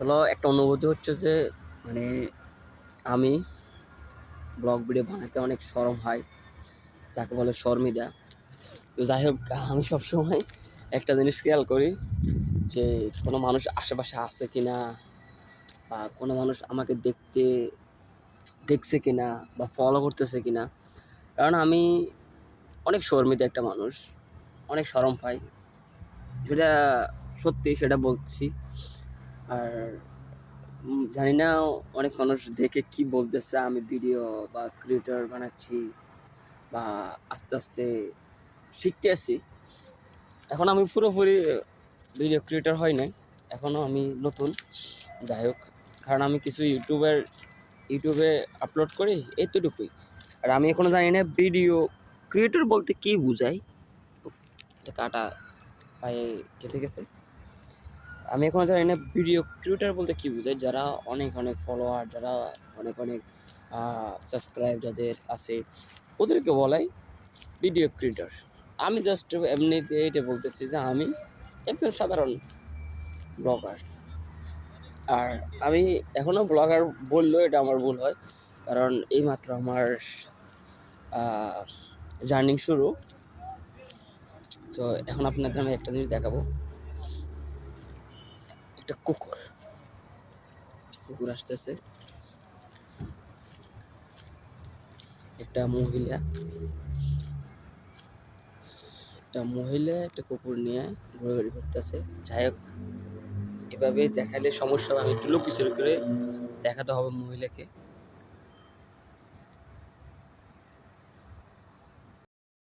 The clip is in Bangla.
আসলে একটা অনুভূতি হচ্ছে যে মানে আমি ব্লগ ভিডিও বানাতে অনেক শরম হয়, যাকে বলে শর্মিদা। তো যাই হোক, আমি সবসময় একটা জিনিস খেয়াল করি যে, কোনো মানুষ আশেপাশে আছে কি না বা কোনো মানুষ আমাকে দেখতে দেখছে কি না বা ফলো করতেছে কি না কারণ আমি অনেক শর্মিদা একটা মানুষ, অনেক শরম পাই। যেটা সত্যি সেটা বলছি। আর জানি না অনেক মানুষ দেখে কি বলতেছে আমি ভিডিও বা ক্রিয়েটর বানাচ্ছি বা আস্তে আস্তে শিখতে আছি এখন আমি পুরোপুরি ভিডিও ক্রিয়েটর হয় নাই এখনও আমি নতুন। যাই হোক কারণ আমি কিছু ইউটিউবের ইউটিউবে আপলোড করি এতটুকুই। আর আমি এখনও জানি না ভিডিও ক্রিয়েটর বলতে কি উফ, এটা কাটা পায়ে কেটে গেছে। আমি এখনও জানি না ভিডিও ক্রিয়েটার বলতে কি বোঝায়, যারা অনেক অনেক ফলোয়ার যারা অনেক অনেক সাবস্ক্রাইব যাদের আছে, ওদেরকে বলাই ভিডিও ক্রিয়েটার আমি জাস্ট এমনিতে এইটা বলতেছি যে আমি একজন সাধারণ ব্লগার আর আমি এখনও ব্লগার বললেও এটা আমার ভুল হয়, কারণ এইমাত্র আমার জার্নিং শুরু। তো এখন আপনাদের আমি একটা জিনিস দেখাবো। একটা কুকুর। কুকুর আসতেছে। একটা মহিলা। একটা মহিলা একটা কুকুর নিয়ে ঘোরাঘুরি করতেছে। যাই হোক, এভাবে দেখালে সমস্যা হবে একটু লোক করে দেখাতে হবে মহিলাকে।